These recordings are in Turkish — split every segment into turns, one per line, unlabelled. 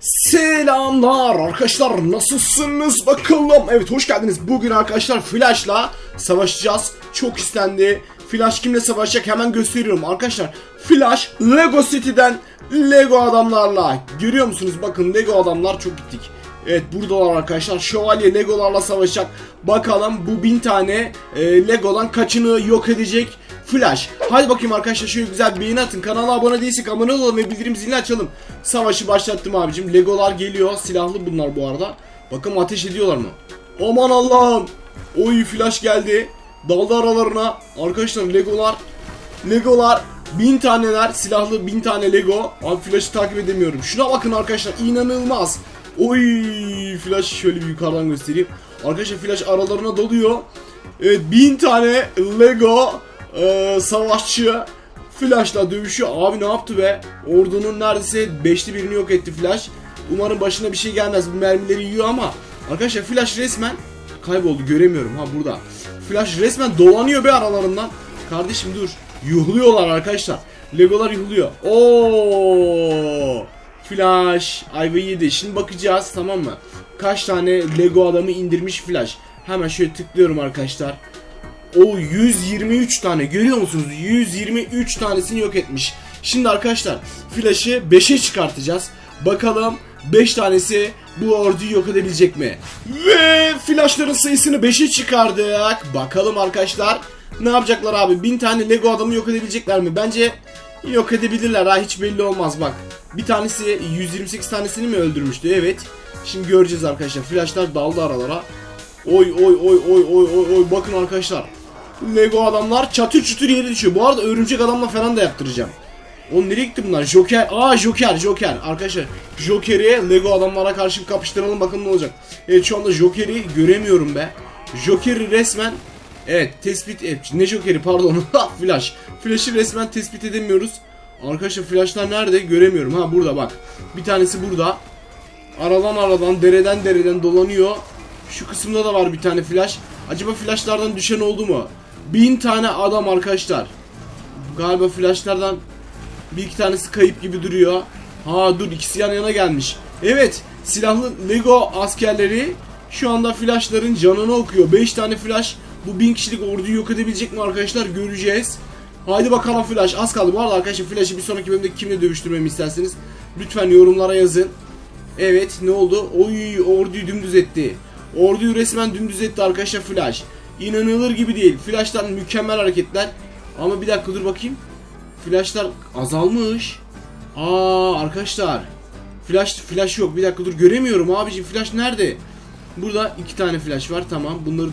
Selamlar arkadaşlar nasılsınız? Bakalım. Evet hoş geldiniz. Bugün arkadaşlar Flash'la savaşacağız. Çok istendi. Flash kimle savaşacak hemen gösteriyorum. Arkadaşlar Flash Lego City'den Lego adamlarla. Görüyor musunuz? Bakın Lego adamlar çok gittik. Evet buradalar arkadaşlar. Şövalye legolarla savaşacak. Bakalım bu bin tane e, legodan kaçını yok edecek Flash. Hadi bakayım arkadaşlar şöyle güzel bir beğeni atın. Kanala abone değilsek abone olalım ve bildirim zilini açalım. Savaşı başlattım abicim. Legolar geliyor. Silahlı bunlar bu arada. Bakın ateş ediyorlar mı? Aman Allah'ım. Oy flash geldi. Daldı aralarına. Arkadaşlar legolar. Legolar. Bin taneler. Silahlı bin tane lego. Abi flash'ı takip edemiyorum. Şuna bakın arkadaşlar. inanılmaz. Oy flash şöyle bir yukarıdan göstereyim. Arkadaşlar flash aralarına doluyor. Evet bin tane lego ee, savaşçı Flash'la dövüşüyor. Abi ne yaptı be? Ordunun neredeyse beşli birini yok etti Flash. Umarım başına bir şey gelmez. Bu mermileri yiyor ama arkadaşlar Flash resmen kayboldu. Göremiyorum ha burada. Flash resmen dolanıyor be aralarından. Kardeşim dur. Yuhluyorlar arkadaşlar. Legolar yuhluyor. Oo! Flash ayvayı yedi. Şimdi bakacağız tamam mı? Kaç tane Lego adamı indirmiş Flash. Hemen şöyle tıklıyorum arkadaşlar. O 123 tane görüyor musunuz? 123 tanesini yok etmiş. Şimdi arkadaşlar Flash'ı 5'e çıkartacağız. Bakalım 5 tanesi bu orduyu yok edebilecek mi? Ve Flash'ların sayısını 5'e çıkardık. Bakalım arkadaşlar ne yapacaklar abi? 1000 tane Lego adamı yok edebilecekler mi? Bence yok edebilirler ha hiç belli olmaz bak. Bir tanesi 128 tanesini mi öldürmüştü? Evet. Şimdi göreceğiz arkadaşlar. Flash'lar daldı aralara. Oy oy oy oy oy oy oy bakın arkadaşlar. Lego adamlar çatır çutur yere düşüyor. Bu arada örümcek adamla falan da yaptıracağım. Oğlum nereye gitti bunlar? Joker. Aa Joker, Joker. Arkadaşlar Joker'i Lego adamlara karşı kapıştıralım bakın ne olacak. Evet şu anda Joker'i göremiyorum be. Joker'i resmen Evet tespit et. Ne Joker'i pardon. Flash. Flash'ı resmen tespit edemiyoruz. Arkadaşlar flashlar nerede? Göremiyorum. Ha burada bak. Bir tanesi burada. Aradan aradan dereden dereden dolanıyor. Şu kısımda da var bir tane flash. Acaba flashlardan düşen oldu mu? Bin tane adam arkadaşlar. Galiba flashlardan bir iki tanesi kayıp gibi duruyor. Ha dur ikisi yan yana gelmiş. Evet silahlı Lego askerleri şu anda flashların canını okuyor. 5 tane flash bu bin kişilik orduyu yok edebilecek mi arkadaşlar göreceğiz. Haydi bakalım flash az kaldı. Bu arada arkadaşlar flash'ı bir sonraki bölümde kimle dövüştürmemi isterseniz lütfen yorumlara yazın. Evet ne oldu? Oy orduyu dümdüz etti. Orduyu resmen dümdüz etti arkadaşlar Flash. İnanılır gibi değil. Flash'tan mükemmel hareketler. Ama bir dakika dur bakayım. Flash'lar azalmış. Aa arkadaşlar. Flash flash yok. Bir dakika dur göremiyorum abicim. Flash nerede? Burada iki tane flash var. Tamam. Bunları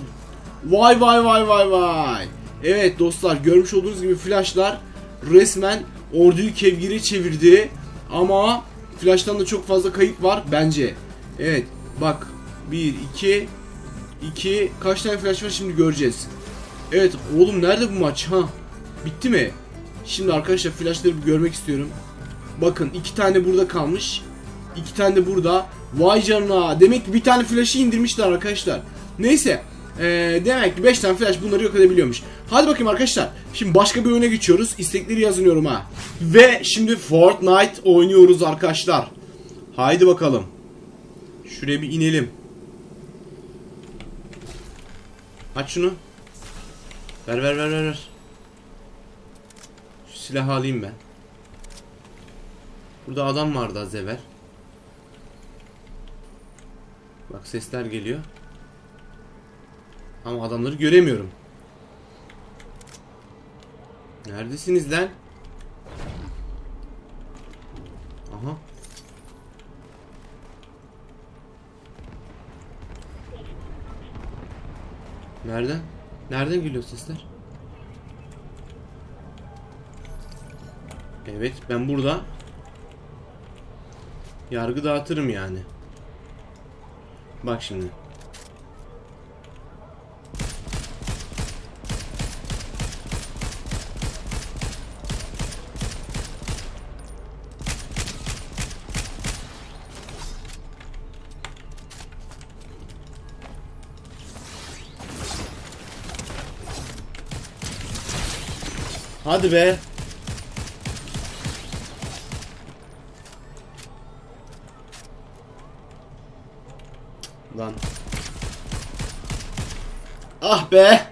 Vay vay vay vay vay. Evet dostlar görmüş olduğunuz gibi flashlar resmen orduyu kevgire çevirdi. Ama flash'tan da çok fazla kayıp var bence. Evet bak 1 2 2 kaç tane flash var şimdi göreceğiz. Evet oğlum nerede bu maç ha? Bitti mi? Şimdi arkadaşlar flashları bir görmek istiyorum. Bakın iki tane burada kalmış. iki tane de burada. Vay canına. Demek ki bir tane flash'ı indirmişler arkadaşlar. Neyse. Ee, demek ki 5 tane flash bunları yok edebiliyormuş. Hadi bakayım arkadaşlar. Şimdi başka bir oyuna geçiyoruz. İstekleri yazıyorum ha. Ve şimdi Fortnite oynuyoruz arkadaşlar. Haydi bakalım. Şuraya bir inelim. Aç şunu. Ver ver ver ver ver. Şu silahı alayım ben. Burada adam vardı az evvel. Bak sesler geliyor. Ama adamları göremiyorum. Neredesiniz lan? Aha. Nereden? Nereden geliyor sesler? Evet ben burada yargı dağıtırım yani. Bak şimdi. Hadi be. Lan. Ah be.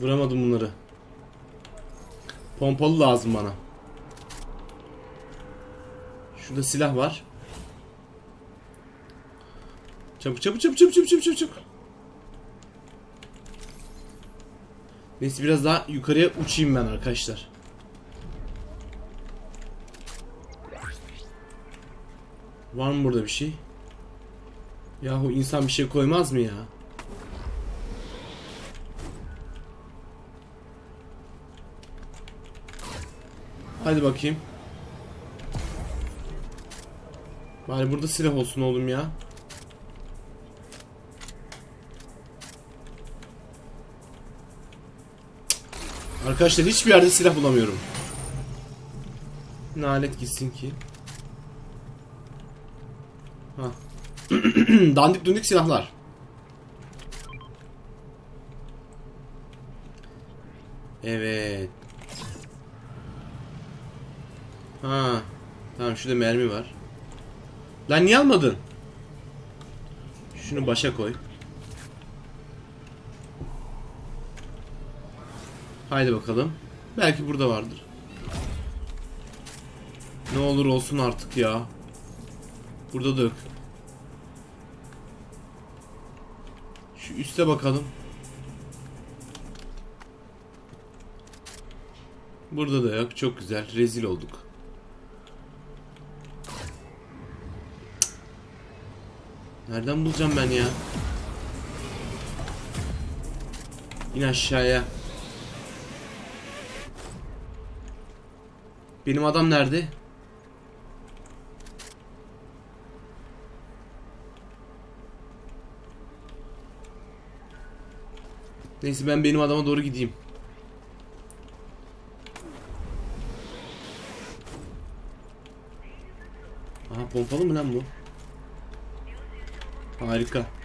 Vuramadım bunları. Pompalı lazım bana. Şurada silah var. Çabuk çabuk çabuk çabuk çabuk çabuk çabuk. Neyse biraz daha yukarıya uçayım ben arkadaşlar. Var mı burada bir şey? Yahu insan bir şey koymaz mı ya? Hadi bakayım. Bari burada silah olsun oğlum ya. Arkadaşlar hiçbir yerde silah bulamıyorum. Nalet gitsin ki. Ha. Dandik dundik silahlar. Evet. Ha. Tamam şurada mermi var. Lan niye almadın? Şunu başa koy. Haydi bakalım. Belki burada vardır. Ne olur olsun artık ya. Burada da yok. Şu üste bakalım. Burada da yok. Çok güzel. Rezil olduk. Nereden bulacağım ben ya? İn aşağıya. Benim adam nerede? Neyse ben benim adama doğru gideyim. Aha pompalı mı lan bu? Harika.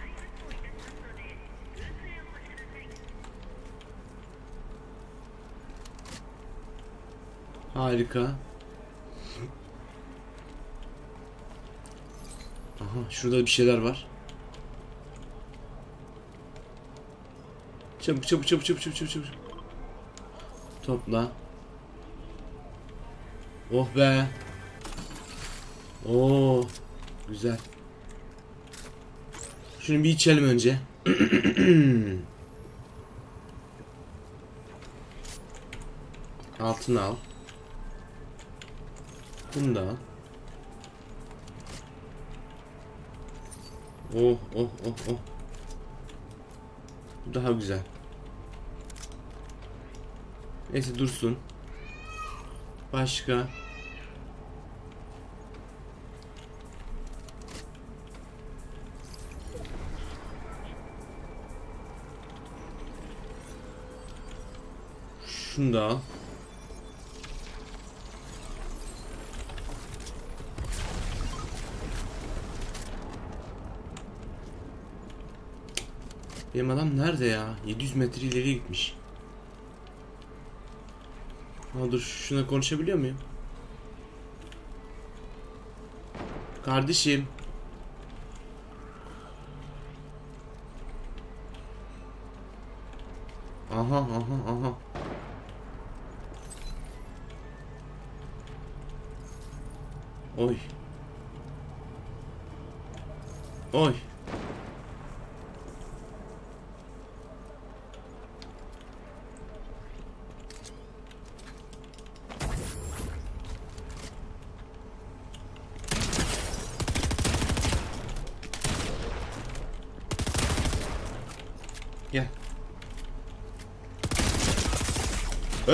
Harika. Aha şurada bir şeyler var. Çabuk çabuk çabuk çabuk çabuk çabuk çabuk. Topla. Oh be. Oo. Güzel. Şunu bir içelim önce. Altını al. Bunu. Oh oh oh oh. Bu daha güzel. Neyse dursun. Başka. Şunu da al. Benim adam nerede ya? 700 metre ileri gitmiş. Ha dur şuna konuşabiliyor muyum? Kardeşim. Aha aha aha. Oy. Oy.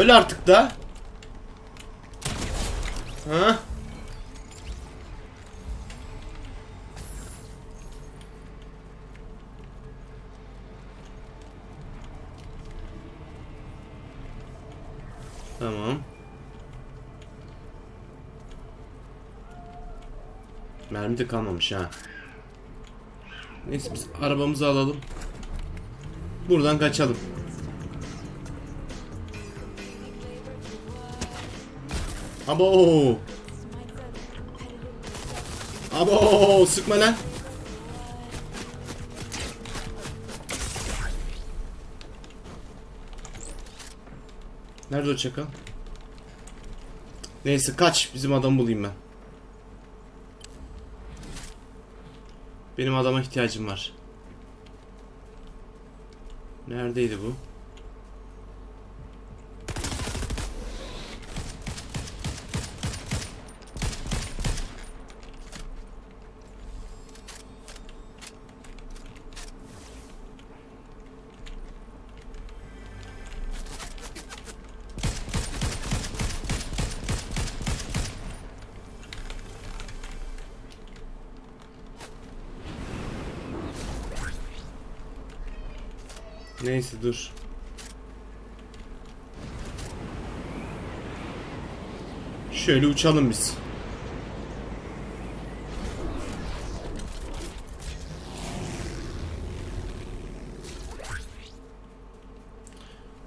Öl artık da. Ha? Tamam. Mermi de kalmamış ha. Neyse biz arabamızı alalım. Buradan kaçalım. Abo. Abo sıkma lan. Nerede o çakal? Neyse kaç bizim adamı bulayım ben. Benim adama ihtiyacım var. Neredeydi bu? Neyse dur. Şöyle uçalım biz.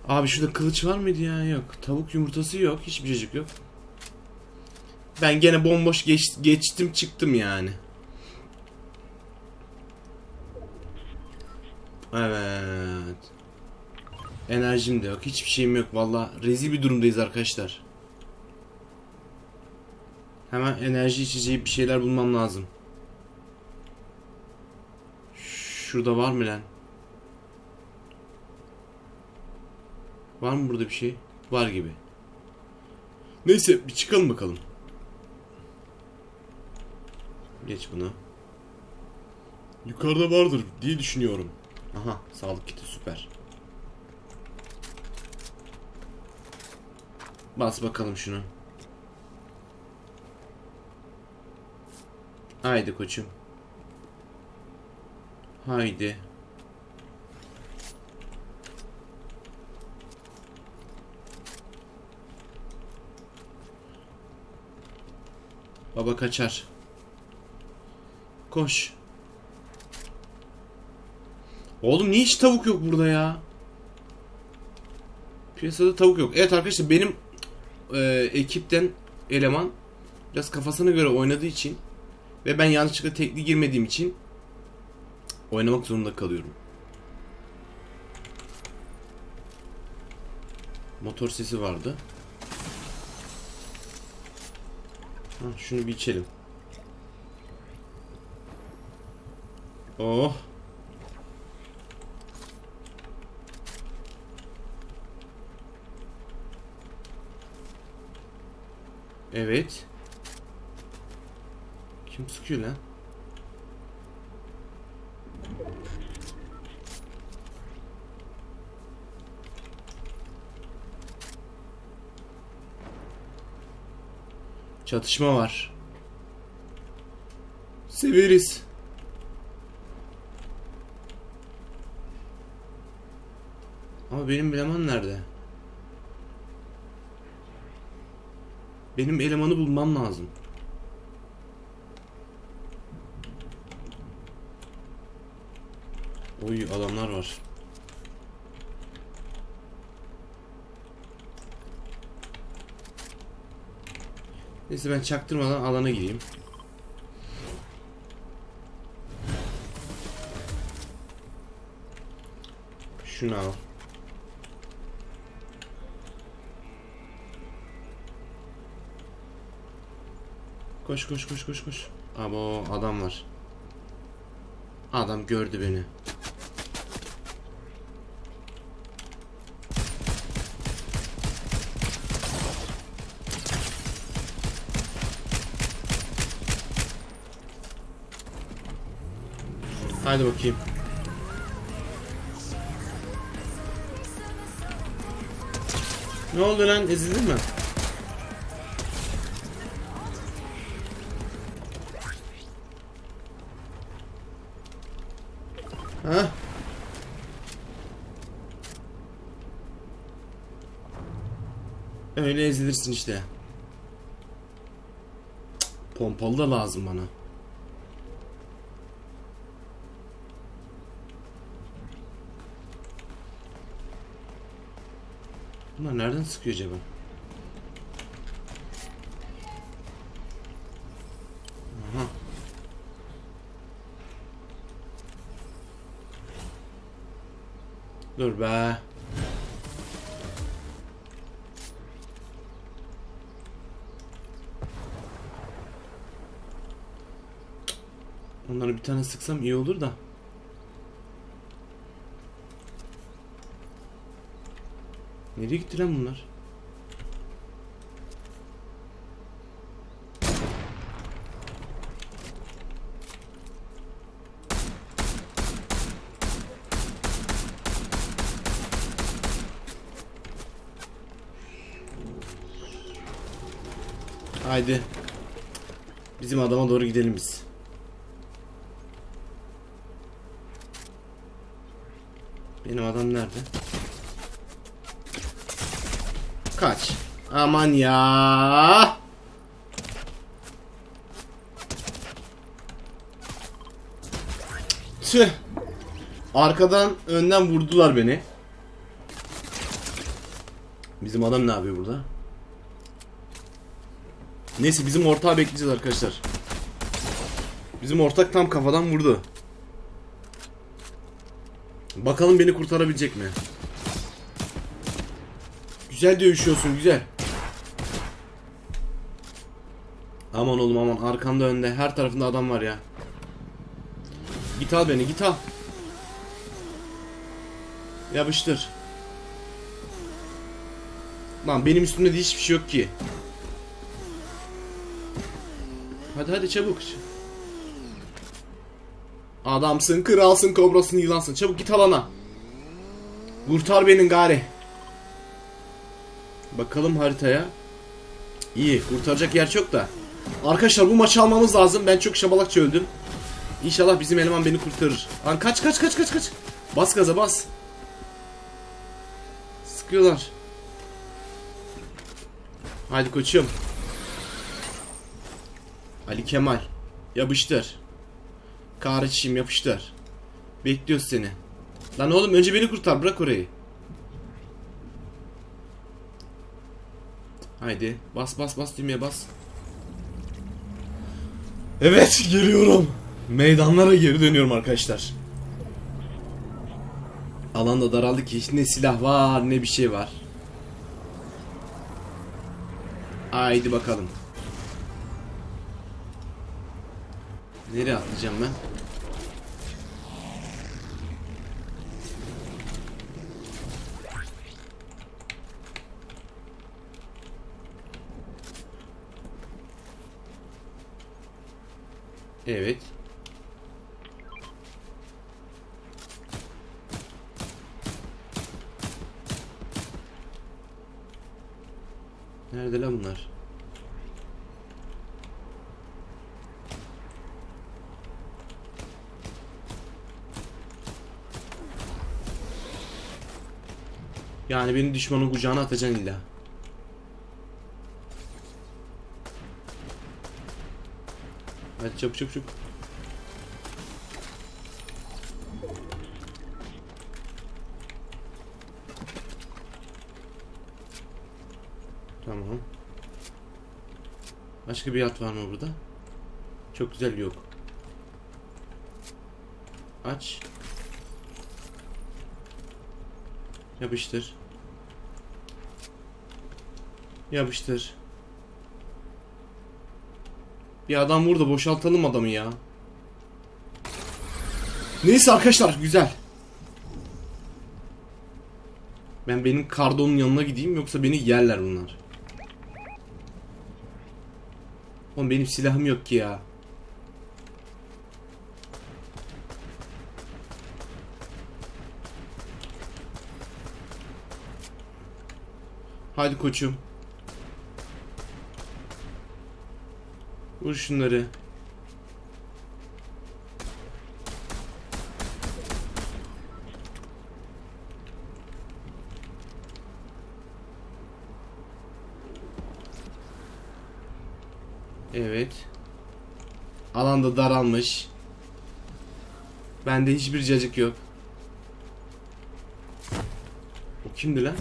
Abi şurada kılıç var mıydı ya? Yok. Tavuk yumurtası yok. Hiçbir cacık yok. Ben gene bomboş geç, geçtim çıktım yani. Evet. Enerjim de yok. Hiçbir şeyim yok. Valla rezil bir durumdayız arkadaşlar. Hemen enerji içeceği bir şeyler bulmam lazım. Şurada var mı lan? Var mı burada bir şey? Var gibi. Neyse bir çıkalım bakalım. Geç bunu. Yukarıda vardır diye düşünüyorum. Aha sağlık kiti süper. Bas bakalım şunu. Haydi koçum. Haydi. Baba kaçar. Koş. Oğlum niye hiç tavuk yok burada ya? Piyasada tavuk yok. Evet arkadaşlar benim e, ekipten eleman biraz kafasına göre oynadığı için ve ben yanlışlıkla tekli girmediğim için oynamak zorunda kalıyorum. Motor sesi vardı. Ha, şunu bir içelim. Oh. Evet. Kim sıkıyor lan? Çatışma var. Severiz. Ama benim eleman nerede? Benim elemanı bulmam lazım. Oy adamlar var. Neyse ben çaktırmadan alana gireyim. Şunu al. Koş koş koş koş koş. Abo adam var. Adam gördü beni. Haydi bakayım. Ne oldu lan? Ezildin mi? Ha? Öyle ezilirsin işte. Cık, Pompalı da lazım bana. Bunlar nereden sıkıyor acaba? Dur be. Onları bir tane sıksam iyi olur da. Nereye gitti lan bunlar? Haydi. Bizim adama doğru gidelim biz. Benim adam nerede? Kaç. Aman ya. Tüh. Arkadan önden vurdular beni. Bizim adam ne yapıyor burada? Neyse bizim ortağı bekleyeceğiz arkadaşlar. Bizim ortak tam kafadan vurdu. Bakalım beni kurtarabilecek mi? Güzel dövüşüyorsun güzel. Aman oğlum aman arkanda önde her tarafında adam var ya. Git al beni git al. Yapıştır. Lan benim üstümde de hiçbir şey yok ki. Hadi hadi çabuk. Adamsın, kralsın, kobrasın, yılansın. Çabuk git alana. Kurtar beni gari. Bakalım haritaya. İyi, kurtaracak yer çok da. Arkadaşlar bu maçı almamız lazım. Ben çok şabalakça öldüm. İnşallah bizim eleman beni kurtarır. Lan kaç kaç kaç kaç kaç. Bas gaza bas. Sıkıyorlar. Hadi koçum. Ali Kemal. Yapıştır. Kardeşim yapıştır. Bekliyoruz seni. Lan oğlum önce beni kurtar bırak orayı. Haydi bas bas bas düğmeye bas. Evet geliyorum. Meydanlara geri dönüyorum arkadaşlar. Alanda daraldı ki ne silah var ne bir şey var. Haydi bakalım. Nereye atlayacağım ben? Evet. Nerede lan bunlar? Yani beni düşmanın kucağına atacaksın illa. Hadi çabuk çabuk çabuk. Tamam. Başka bir yat var mı burada? Çok güzel yok. Aç. Yapıştır. Yapıştır. Bir adam burada boşaltalım adamı ya. Neyse arkadaşlar güzel. Ben benim kardonun yanına gideyim yoksa beni yerler bunlar. Oğlum benim silahım yok ki ya. Hadi koçum. Vur şunları. Evet. Alanda daralmış. Bende hiçbir cacık yok. O kimdi lan?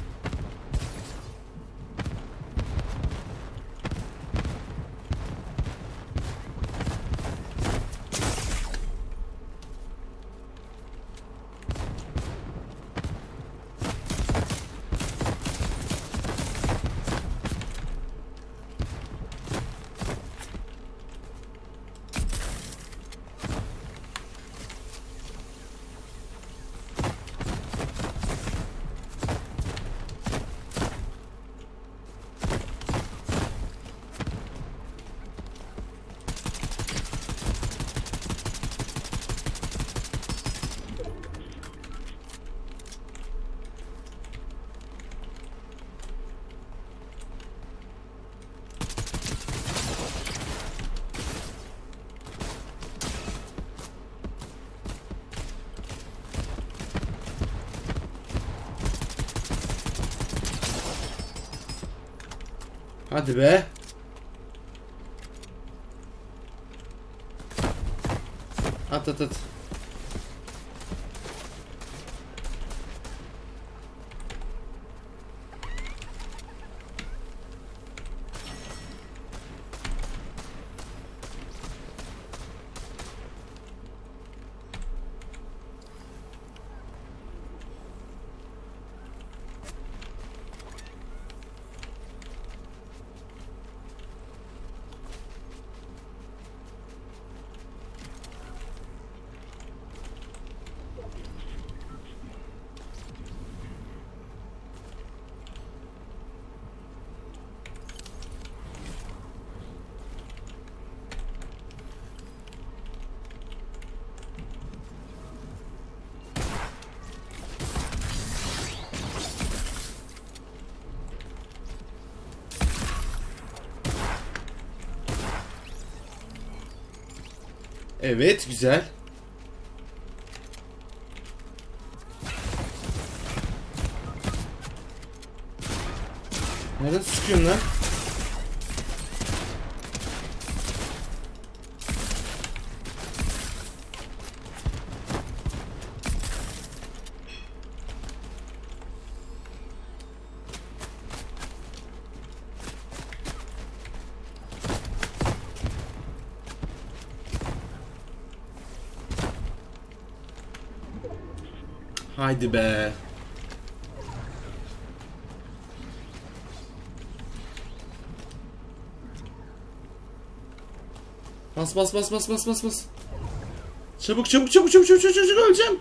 Hadi be. At at at. Evet güzel. Nereden sıkıyorsun lan? Haydi be. Bas bas bas bas bas bas bas. Çabuk çabuk çabuk çabuk çabuk çabuk çabuk öleceğim.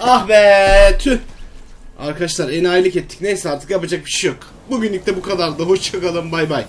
Ah be tüh. Arkadaşlar enayilik ettik. Neyse artık yapacak bir şey yok. Bugünlük de bu kadardı. Hoşçakalın bay bay.